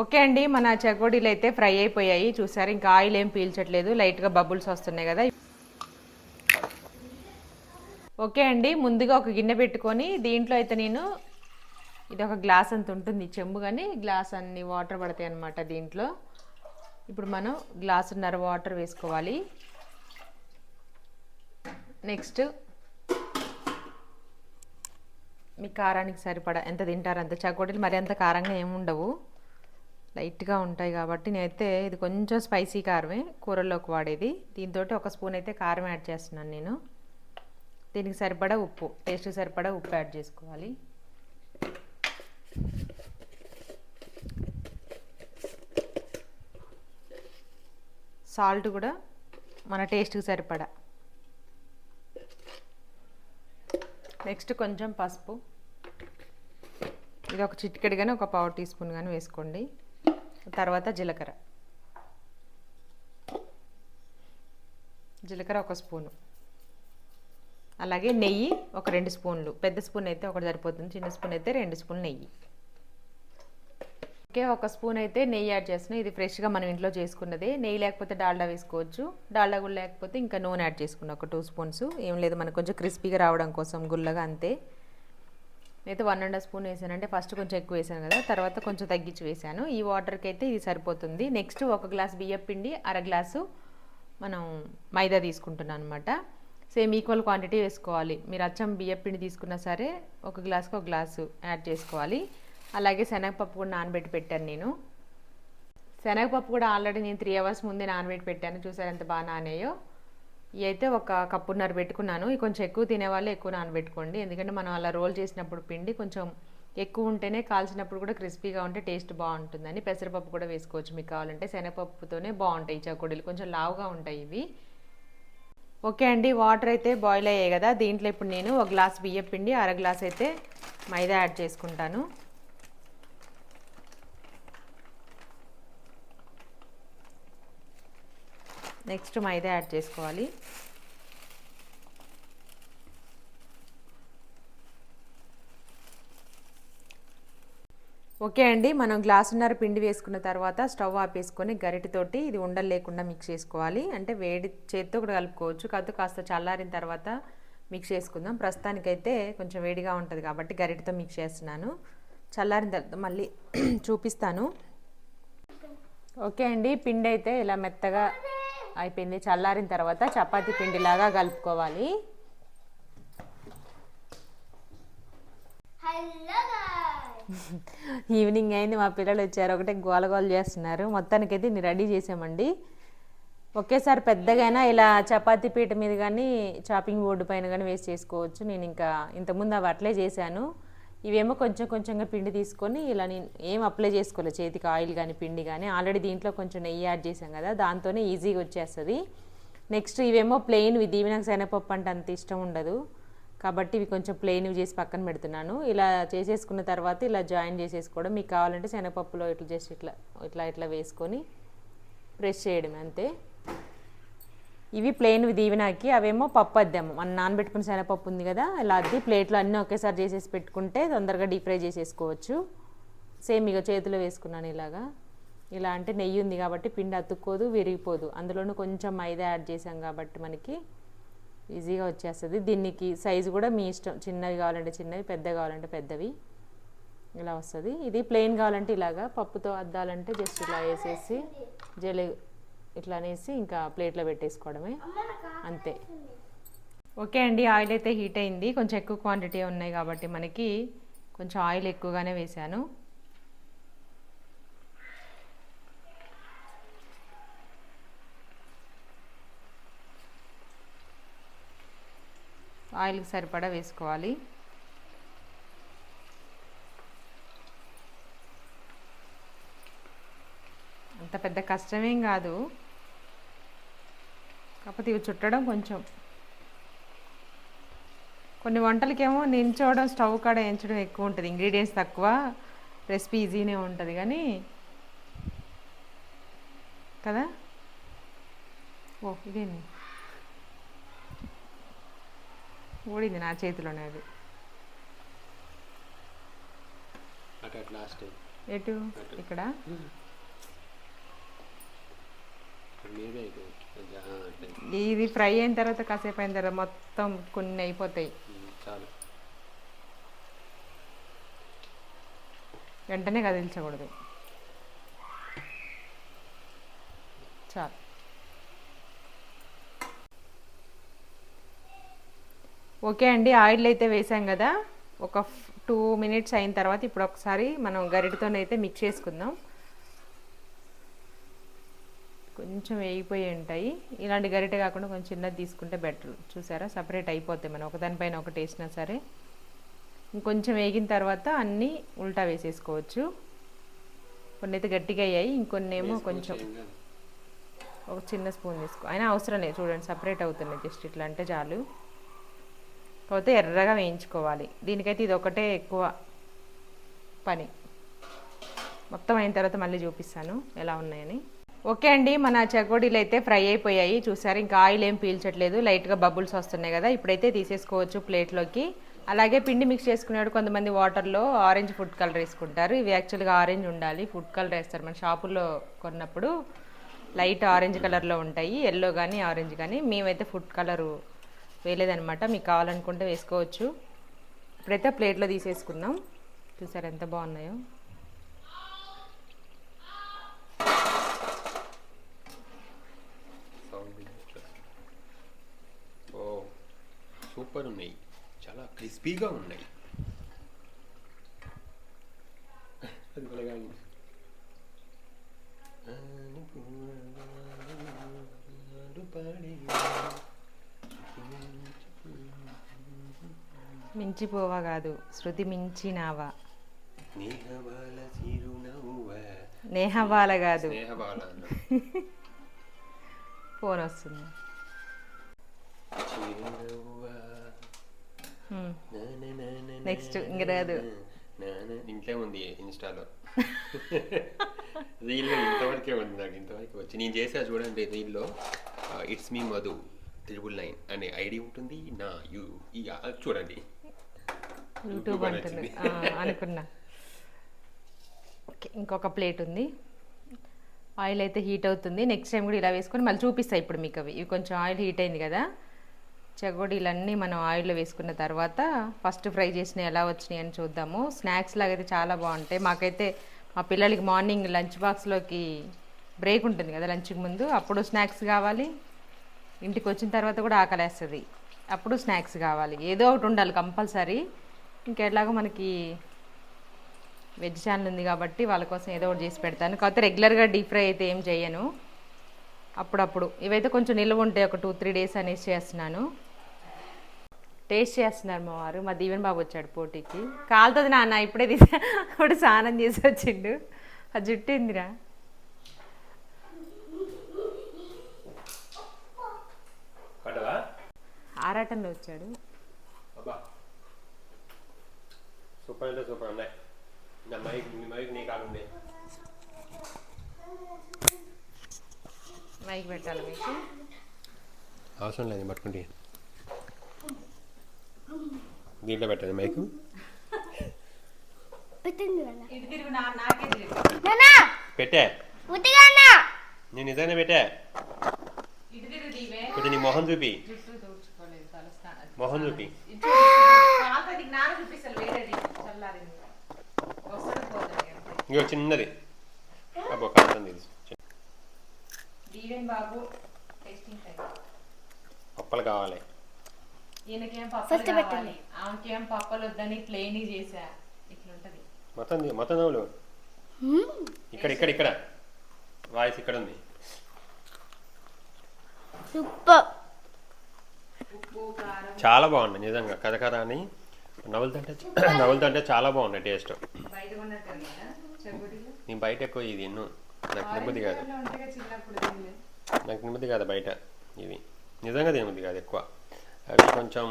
Okay అండి మన చెకోడీలు అయితే ఫ్రై అయిపోయాయి. చూసారు ఇంకా ఆయిల్ ఏం పీల్చట్లేదు. లైట్గా బబుల్స్ వస్తున్నాయి కదా. ఓకే అండి ముందుగా ఒక గిన్నె పెట్టుకొని దీంట్లో అయితే నేను ఇది ఒక గ్లాస్ అంత ఉంటుంది చెంబు కానీ గ్లాస్ అన్ని వాటర్ పడతాయి అన్నమాట దీంట్లో. ఇప్పుడు మనం గ్లాసున్నర వాటర్ వేసుకోవాలి. నెక్స్ట్ మీ కారానికి సరిపడా ఎంత తింటారు అంత. చకోడీలు మరి అంత కారంగా ఏమి ఉండవు. లైట్గా ఉంటాయి కాబట్టి నేనైతే ఇది కొంచెం స్పైసీ కారమే కూరల్లోకి వాడేది. దీంతో ఒక స్పూన్ అయితే కారం యాడ్ చేస్తున్నాను నేను. దీనికి సరిపడా ఉప్పు టేస్ట్ సరిపడా ఉప్పు యాడ్ చేసుకోవాలి. సాల్ట్ కూడా మన టేస్ట్కి సరిపడా. నెక్స్ట్ కొంచెం పసుపు. ఇది ఒక చిటికెడు కానీ ఒక పావు టీ స్పూన్ కానీ వేసుకోండి. తర్వాత జీలకర్ర. జీలకర్ర ఒక స్పూను. అలాగే నెయ్యి ఒక రెండు స్పూన్లు. పెద్ద స్పూన్ అయితే ఒకటి సరిపోతుంది చిన్న స్పూన్ అయితే రెండు స్పూన్లు నెయ్యి. ఓకే ఒక స్పూన్ అయితే నెయ్యి యాడ్ చేస్తున్నాం. ఇది ఫ్రెష్గా మనం ఇంట్లో చేసుకున్నదే. నెయ్యి లేకపోతే డాల్డా వేసుకోవచ్చు. డాల్డా కూడా లేకపోతే ఇంకా నూనె యాడ్ చేసుకున్నాం ఒక టూ స్పూన్స్. ఏం లేదు మనకు కొంచెం క్రిస్పీగా రావడం కోసం గుల్లగా అంతే. అయితే వన్ అండ్ స్పూన్ వేసాను. అంటే ఫస్ట్ కొంచెం ఎక్కువ వేసాను కదా తర్వాత కొంచెం తగ్గించి వేసాను. ఈ వాటర్కి అయితే ఇది సరిపోతుంది. నెక్స్ట్ ఒక గ్లాస్ బియ్యం పిండి అర గ్లాసు మనం మైదా తీసుకుంటున్నాను అనమాట సేమ్ ఈక్వల్ క్వాంటిటీ వేసుకోవాలి. మీరు అచ్చం బియ్యం పిండి తీసుకున్నా సరే ఒక గ్లాస్కి ఒక గ్లాసు యాడ్ చేసుకోవాలి. అలాగే శనగపప్పు కూడా నానబెట్టి పెట్టాను నేను. శనగపప్పు కూడా ఆల్రెడీ నేను త్రీ అవర్స్ ముందే నానబెట్టి పెట్టాను. చూసారు ఎంత బాగా నానాయో? ఇవి అయితే ఒక కప్పున్నర పెట్టుకున్నాను. ఇవి కొంచెం ఎక్కువ తినేవాళ్ళు ఎక్కువ నానబెట్టుకోండి. ఎందుకంటే మనం అలా రోల్ చేసినప్పుడు పిండి కొంచెం ఎక్కువ ఉంటేనే కాల్చినప్పుడు కూడా క్రిస్పీగా ఉంటే టేస్ట్ బాగుంటుందని. పెసరపప్పు కూడా వేసుకోవచ్చు మీకు కావాలంటే. శనగపప్పుతోనే బాగుంటాయి చకోడీలు. కొంచెం లావుగా ఉంటాయి ఇవి. ఓకే అండి వాటర్ అయితే బాయిల్ అయ్యాయి కదా. దీంట్లో ఇప్పుడు నేను ఒక గ్లాస్ బియ్యం పిండి అర గ్లాస్ అయితే మైదా యాడ్ చేసుకుంటాను. నెక్స్ట్ మైదా యాడ్ చేసుకోవాలి. ఓకే అండి మనం గ్లాసున్నర పిండి వేసుకున్న తర్వాత స్టవ్ ఆపేసుకొని గరిటెతోటి ఇది ఉండలు లేకుండా మిక్స్ చేసుకోవాలి. అంటే వేడి చేత్తో కూడా కలుపుకోవచ్చు. కాదు కాస్త చల్లారిన తర్వాత మిక్స్ చేసుకుందాం. ప్రస్తుతానికైతే కొంచెం వేడిగా ఉంటుంది కాబట్టి గరిటెతో మిక్స్ చేస్తున్నాను. చల్లారిన తర్వాత మళ్ళీ చూపిస్తాను. ఓకే అండి పిండి అయితే ఇలా మెత్తగా అయిపోయింది. చల్లారిన తర్వాత చపాతీ పిండిలాగా కలుపుకోవాలి. ఈవినింగ్ అయింది. మా పిల్లలు వచ్చారు. ఒకటే గోల గోల చేస్తున్నారు. మొత్తానికైతే ఇన్ని రెడీ చేసామండి. ఒకేసారి పెద్దగైనా ఇలా చపాతీ పీట మీద కానీ చాపింగ్ బోర్డు పైన కానీ వేసి చేసుకోవచ్చు. నేను ఇంకా ఇంతకుముందు అవి అట్లే చేశాను. ఇవేమో కొంచెం కొంచెంగా పిండి తీసుకొని ఇలా నేను ఏం అప్లై చేసుకోలేదు చేతికి ఆయిల్ కానీ పిండి కానీ ఆల్రెడీ దీంట్లో కొంచెం నెయ్యి యాడ్ చేసాం కదా దాంతోనే ఈజీగా వచ్చేస్తుంది. నెక్స్ట్ ఇవేమో ప్లెయిన్ ఇది ఇవి నాకు శనగపప్పు అంటే అంత ఇష్టం ఉండదు. కాబట్టి ఇవి కొంచెం ప్లెయిన్ చేసి పక్కన పెడుతున్నాను. ఇలా చేసేసుకున్న తర్వాత ఇలా జాయిన్ చేసేసుకోవడం. మీకు కావాలంటే శనగపప్పులో ఇట్లా జస్ట్ ఇట్లా ఇట్లా ఇట్లా వేసుకొని ప్రెస్ చేయడం అంతే. ఇవి ప్లెయిన్ దీవెనాకి అవేమో పప్పు అద్దాము. మన నానబెట్టుకున్న శనగపప్పు ఉంది కదా ఇలా అద్ది ప్లేట్లో అన్నీ ఒకేసారి చేసేసి పెట్టుకుంటే తొందరగా డీప్ ఫ్రై చేసేసుకోవచ్చు. సేమ్ ఇక చేతిలో వేసుకున్నాను ఇలాగా. ఇలా అంటే నెయ్యి ఉంది కాబట్టి పిండి అతుక్కోదు విరిగిపోదు. అందులోనూ కొంచెం మైదా యాడ్ చేసాం కాబట్టి మనకి ఈజీగా వచ్చేస్తుంది. దీనికి సైజు కూడా మీ ఇష్టం. చిన్నవి కావాలంటే చిన్నవి పెద్దవి కావాలంటే పెద్దవి. ఇలా వస్తుంది. ఇది ప్లెయిన్ కావాలంటే ఇలాగా పప్పుతో అద్దాలంటే జస్ట్ ఇలా వేసేసి జలి ఇట్లా అనేసి ఇంకా ప్లేట్లో పెట్టేసుకోవడమే. అంతే. ఓకే అండి ఆయిల్ అయితే హీట్ అయింది. కొంచెం ఎక్కువ క్వాంటిటీ ఉన్నాయి కాబట్టి మనకి కొంచెం ఆయిల్ ఎక్కువగానే వేశాను. ఆయిల్కి సరిపడా వేసుకోవాలి. అంత పెద్ద కష్టమేం కాదు. కాకపోతే ఇవి చుట్టడం కొంచెం. కొన్ని వంటలకేమో నించోవడం స్టవ్ కాడ ఎంచడం ఎక్కువ ఉంటుంది. ఇంగ్రీడియంట్స్ తక్కువ రెసిపీ ఈజీనే ఉంటుంది కానీ. కదా? ఓ ఇదేంది? ఊడింది నా చేతిలోనే అది. ఎటు? ఇక్కడ? ఇది. ఫ్రై అయిన తర్వాత కాసేపు అయిన తర్వాత మొత్తం కొన్ని అయిపోతాయి. చాలు. వెంటనే కదిలించకూడదు. చాలు. ఓకే అండి ఆయిల్ అయితే వేసాం కదా. ఒక టూ మినిట్స్ అయిన తర్వాత ఇప్పుడు ఒకసారి మనం గరిటతోనైతే మిక్స్ చేసుకుందాం. కొంచెం వేగిపోయి ఉంటాయి. ఇలాంటి గరిటె కాకుండా కొంచెం చిన్నది తీసుకుంటే బెటర్ చూసారా? సపరేట్ అయిపోతాయి మనం. ఒకదానిపైన ఒకటి వేసినా సరే. ఇంకొంచెం వేగిన తర్వాత అన్నీ ఉల్టా వేసేసుకోవచ్చు. కొన్ని అయితే గట్టిగా అయ్యాయి ఇంకొన్ని ఏమో కొంచెం. ఒక చిన్న స్పూన్ తీసుకో అయినా అవసరం లేదు. చూడండి సపరేట్ అవుతుంది జస్ట్ ఇట్లా అంటే చాలు. కాకపోతే ఎర్రగా వేయించుకోవాలి. దీనికైతే ఇది ఒకటే ఎక్కువ పని. మొత్తం అయిన తర్వాత మళ్ళీ చూపిస్తాను ఎలా ఉన్నాయని. ఓకే అండి మన చకోడీలు అయితే ఫ్రై అయిపోయాయి. చూసారు ఇంకా ఆయిల్ ఏం పీల్చట్లేదు. లైట్గా బబుల్స్ వస్తున్నాయి కదా ఇప్పుడైతే తీసేసుకోవచ్చు ప్లేట్లోకి. అలాగే పిండి మిక్స్ చేసుకునేవాడు కొంతమంది వాటర్లో ఆరెంజ్ ఫుడ్ కలర్ వేసుకుంటారు. ఇవి యాక్చువల్గా ఆరెంజ్ ఉండాలి ఫుడ్ కలర్ వేస్తారు. మన షాపుల్లో కొన్నప్పుడు లైట్ ఆరెంజ్ కలర్లో ఉంటాయి ఎల్లో కానీ ఆరెంజ్ కానీ మేమైతే ఫుడ్ కలరు వేయలేదనమాట మీకు కావాలనుకుంటే వేసుకోవచ్చు. ఇప్పుడైతే ప్లేట్లో తీసేసుకుందాం. చూసారు ఎంత బాగున్నాయో సౌండ్ ఇట్లా. ఓ సూపర్ ఉన్నాయి చాలా క్రిస్పీగా ఉన్నాయి అది. మించిపోవా కాదు శృతి మించినావా. నేహవాల కాదు. ఫోన్ వస్తుంది చిరునవ్వ. హ్మ్. నా నా నా నా నెక్స్ట్ నా ఇంక రాదు. నా నా. ఇంట్లో ఉంది ఇన్స్టాలో రీల్లో ఇంతవరకే ఉంది నాకు ఇంతవరకు వచ్చి. నేను చేసా చూడండి రీల్లో it's me Madhu triple nine అనే ఐడి ఉంటుంది. నా యూ చూడండి. యూట్యూబ్ అంటుంది అనుకున్నా. ఓకే ఇంకొక ప్లేట్ ఉంది. ఆయిల్ అయితే హీట్ అవుతుంది. నెక్స్ట్ టైం కూడా ఇలా వేసుకొని మళ్ళీ చూపిస్తాయి ఇప్పుడు మీకు అవి. ఇవి కొంచెం ఆయిల్ హీట్ అయింది కదా. చెగోడీలన్నీ మనం ఆయిల్లో వేసుకున్న తర్వాత ఫస్ట్ ఫ్రై చేసినవి ఎలా వచ్చినాయి అని చూద్దాము. స్నాక్స్ లాగా అయితే చాలా బాగుంటాయి. మాకైతే మా పిల్లలకి మార్నింగ్ లంచ్ బాక్స్లోకి బ్రేక్ ఉంటుంది కదా లంచ్కి ముందు. అప్పుడు స్నాక్స్ కావాలి. ఇంటికి వచ్చిన తర్వాత కూడా ఆకలేస్తుంది. అప్పుడు స్నాక్స్ కావాలి. ఏదో ఒకటి ఉండాలి కంపల్సరీ. ఇంకెట్లాగో మనకి వెజ్ ఛానల్ ఉంది కాబట్టి వాళ్ళ కోసం ఏదో ఒకటి చేసి పెడతాను. కాకపోతే రెగ్యులర్గా డీప్ ఫ్రై అయితే ఏం చేయను. అప్పుడప్పుడు. ఇవైతే కొంచెం నిల్వ ఉంటాయి. ఒక టూ త్రీ డేస్ అనేసి చేస్తున్నాను. టేస్ట్ చేస్తున్నారు మా వారు. మా దీవెన్ బాబు వచ్చాడు పోటీకి. కాలుతుంది నాన్న ఇప్పుడే తీసా. ఇప్పుడు స్నానం చేసి వచ్చిండు. ఆ జుట్టు ఏందిరా? పడవా ఆరాటంలో వచ్చాడు. అబ్బా. సూపర్ అంటే సూపర్ ఉన్నాయి నా మైక్ మీ మైక్ నీ కాదు ఉంది మైక్ పెట్టాలి మీకు? అవసరం లేదు పట్టుకుంటే. దీంట్లో పెట్టండి మైకు. పెట్టే. నేను నిజంగానే పెట్టా. కొంచెం నీ మొహం చూపి. మొహం చూపి. ఇంకో చిన్నది. అబ్బో టైం పప్పలు కావాలి. ఈయనకేం పప్పలు కావాలి? పెట్టండి. ఆమెకేం పప్పలు వద్దని ప్లేన్ చేసా ఇట్లుంటది. మొత్తం తీ- మొత్తం నవ్వులు ఇక్కడ ఇక్కడ ఇక్కడ. వాయిస్ ఇక్కడ ఉంది. సూపర్. చాలా బాగుంది నిజంగా. కథ కథ అని. నవ్వులుతుంటే నవ్వులుతుంటే చాలా బాగున్నాయి టేస్ట్. నేను బయట ఎక్కువ ఇది ఎన్నో నాకు తినబుద్ధి కాదు. నాకు తినబుద్ధి కాదు బయట. ఇవి నిజంగా తినబుద్ధి కాదు ఎక్కువ. అవి కొంచెం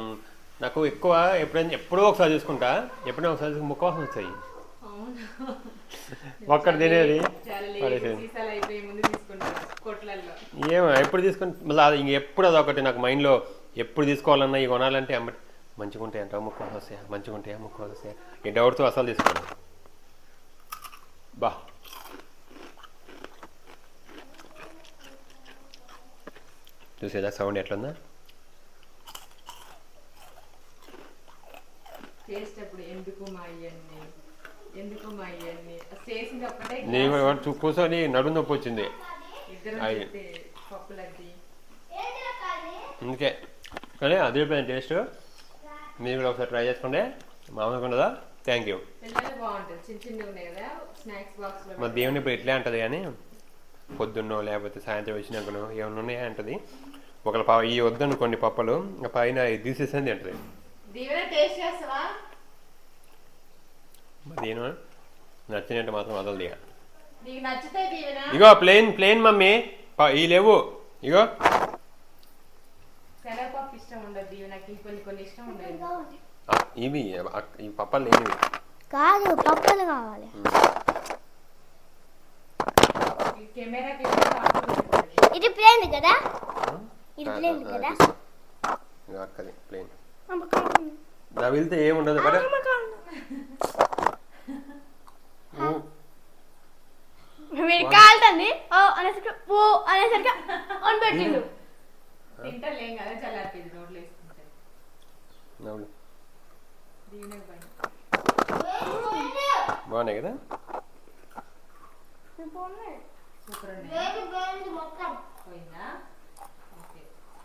నాకు ఎక్కువ ఎప్పుడైనా ఎప్పుడో ఒకసారి చూసుకుంటా ఎప్పుడైనా ఒకసారి చూసుకుని ముఖవాసన వస్తాయి. ఒక్కటి తినేది. ఏమో ఎప్పుడు తీసుకొని మళ్ళీ అది ఇంక ఎప్పుడు అదొకటి నాకు మైండ్లో ఎప్పుడు తీసుకోవాలన్నా ఇవి కొనాలంటే అమ్మటి మంచిగా ఉంటాయి అంట ముక్కు వస్తాయా? మంచిగా ఉంటాయా? ముక్కు వస్తాయా? ఈ డౌట్తో అసలు తీసుకోండి బా. చూసేదా? సౌండ్ ఎట్లుందా? చేసేటప్పుడు ఎందుకు మా ఇవన్నీ ఎందుకు మా ఇవన్నీ చేసింది ఒక్కటే నేను కూడా వాడు చూ- కూర్చొని నడుము నొప్పి వచ్చింది. పప్పులద్ది అందుకే. కానీ అదిరిపోయిన టేస్ట్. మీరు కూడా ఒకసారి ట్రై చేసుకోండి. మామూలుగా ఉండదా? థ్యాంక్ యూ మా దేవుని ఇప్పుడు ఇట్లే అంటది కానీ పొద్దున్నో లేకపోతే సాయంత్రం వచ్చినాకనో ఏమైనా ఉన్నాయా అంటది. ఒకళ్ళ ఈ వద్దనుకోండి పప్పలు పైన తీసేసింది అంటది. దీవెన టేస్ట్ చేస్తావా? నచ్చినట్టు మాత్రం నీకు నచ్చితే దీవెన? ఇగో ప్లేన్ ప్లేన్ మమ్మీ. ఈ లేవు. ఇగో. శనగపప్పు ఇష్టం ఉండదు దీవెనకి కొన్ని కొన్ని ఇష్టం ఉండదు. ఆ, ఇవి ఈ పప్పలు లేనివి. కాదు పప్పులు కావాలి. ఇది ప్లేన్ కదా? ఇది ప్లేన్ కదా? ప్లేన్ నవిలితే ఏముండదు మీరు కాలుతుంది ఓ అనేసరికి ఓ అనేసరికి అని పెట్టిండు. తింటలేం కదా చల్లారిపోయింది నోట్లో వేసుకుంటే. బాగున్నాయి కదా? సూపర్ ఉన్నాయి. పోయిందా?